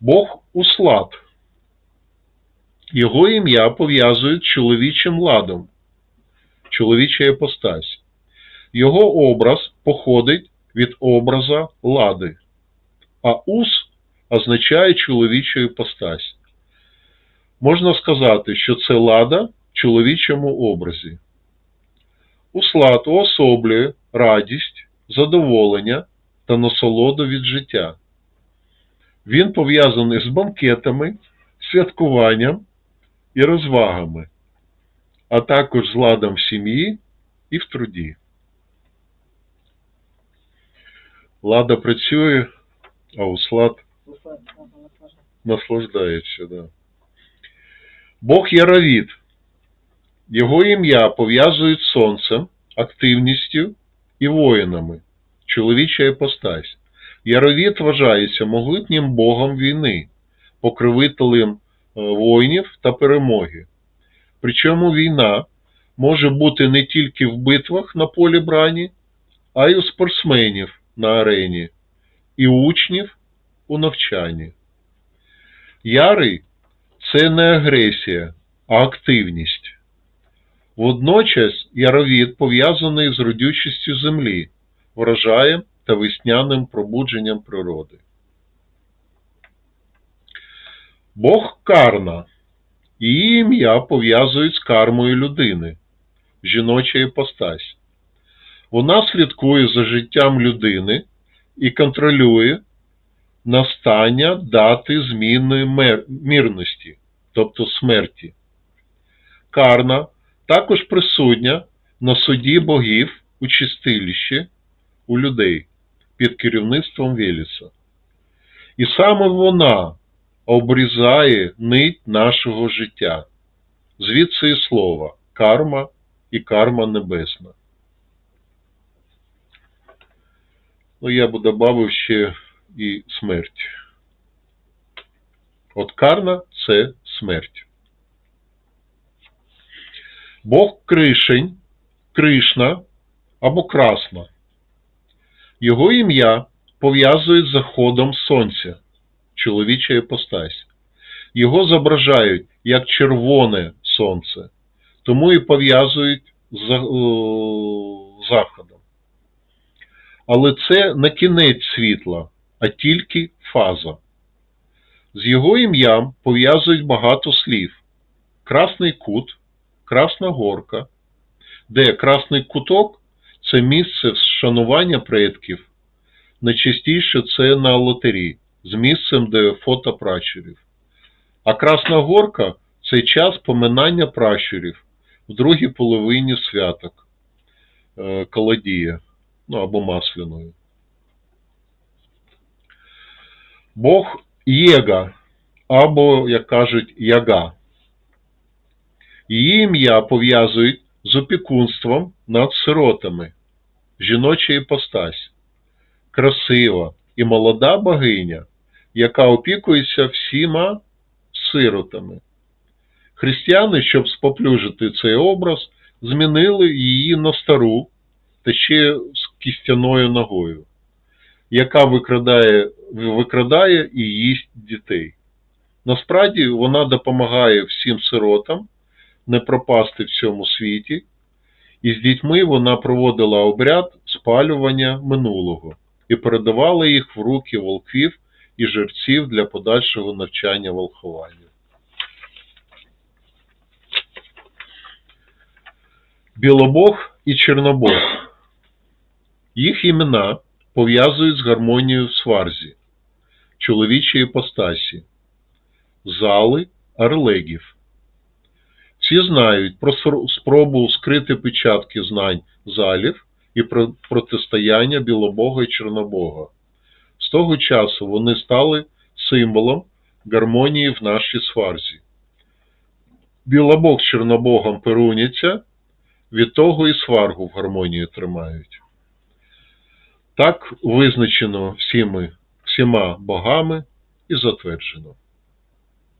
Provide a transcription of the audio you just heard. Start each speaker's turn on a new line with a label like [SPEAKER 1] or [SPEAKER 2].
[SPEAKER 1] Бог Услад. Його ім'я пов'язують з чоловічим ладом, чоловіча іпостась. Його образ походить від образа лади, а ус означає чоловічу іпостась. Можна сказати, що це лада в чоловічому образі. Услад уособлює радість, задоволення та насолоду від життя. Він пов'язаний з банкетами, святкуванням і розвагами, а також з ладом в сім'ї і в труді. Лада працює, а услад наслаждається. Да. Бог Яровід. Його ім'я пов'язують з сонцем, активністю і воїнами, чоловіча іпостась. Яровід вважається могутнім богом війни, покровителем е, воїнів та перемоги. Причому війна може бути не тільки в битвах на полі брані, а й у спортсменів на арені, і у учнів у навчанні. Ярий це не агресія, а активність. Водночас яровід пов'язаний з родючістю землі, врожаєм та весняним пробудженням природи. Бог Карна. Її ім'я пов'язують з кармою людини, жіноча іпостась. Вона слідкує за життям людини і контролює настання дати зміни мер- мірності, тобто смерті. Карна також присутня на суді богів у чистилищі у людей під керівництвом Веліса. І саме вона обрізає нить нашого життя. Звідси і слова карма і карма небесна. Ну, я б додав ще і смерть. От карна це смерть. Бог Кришень, Кришна або Красна. Його ім'я пов'язують з заходом сонця, чоловіча іпостась. Його зображають як червоне сонце, тому і пов'язують з заходом. Але це не кінець світла, а тільки фаза. З його ім'ям пов'язують багато слів: Красний кут, Красна горка, де Красний куток це місце вшанування предків. Найчастіше це на лотері з місцем, де фото пращурів. А Красна горка це час поминання пращурів в другій половині святок е, Колодія ну або Масляної. Бог Єга, або, як кажуть, Яга. Її ім'я пов'язують з опікунством над сиротами, жіноча іпостась, красива і молода богиня, яка опікується всіма сиротами. Християни, щоб споплюжити цей образ, змінили її на стару та ще з кістяною ногою, яка викрадає, викрадає і їсть дітей. Насправді вона допомагає всім сиротам не пропасти в цьому світі, і з дітьми вона проводила обряд спалювання минулого і передавала їх в руки волків і жерців для подальшого навчання волхованню. Білобог і Чорнобог. Їх імена пов'язують з гармонією в сварзі, чоловічій іпостасі, зали орлегів. Всі знають про спробу скрити печатки знань залів і про протистояння Білобога і Чорнобога. З того часу вони стали символом гармонії в нашій сварзі. Білобог з Чорнобогом перуняться, від того і сваргу в гармонії тримають. Так визначено всіми, всіма богами і затверджено.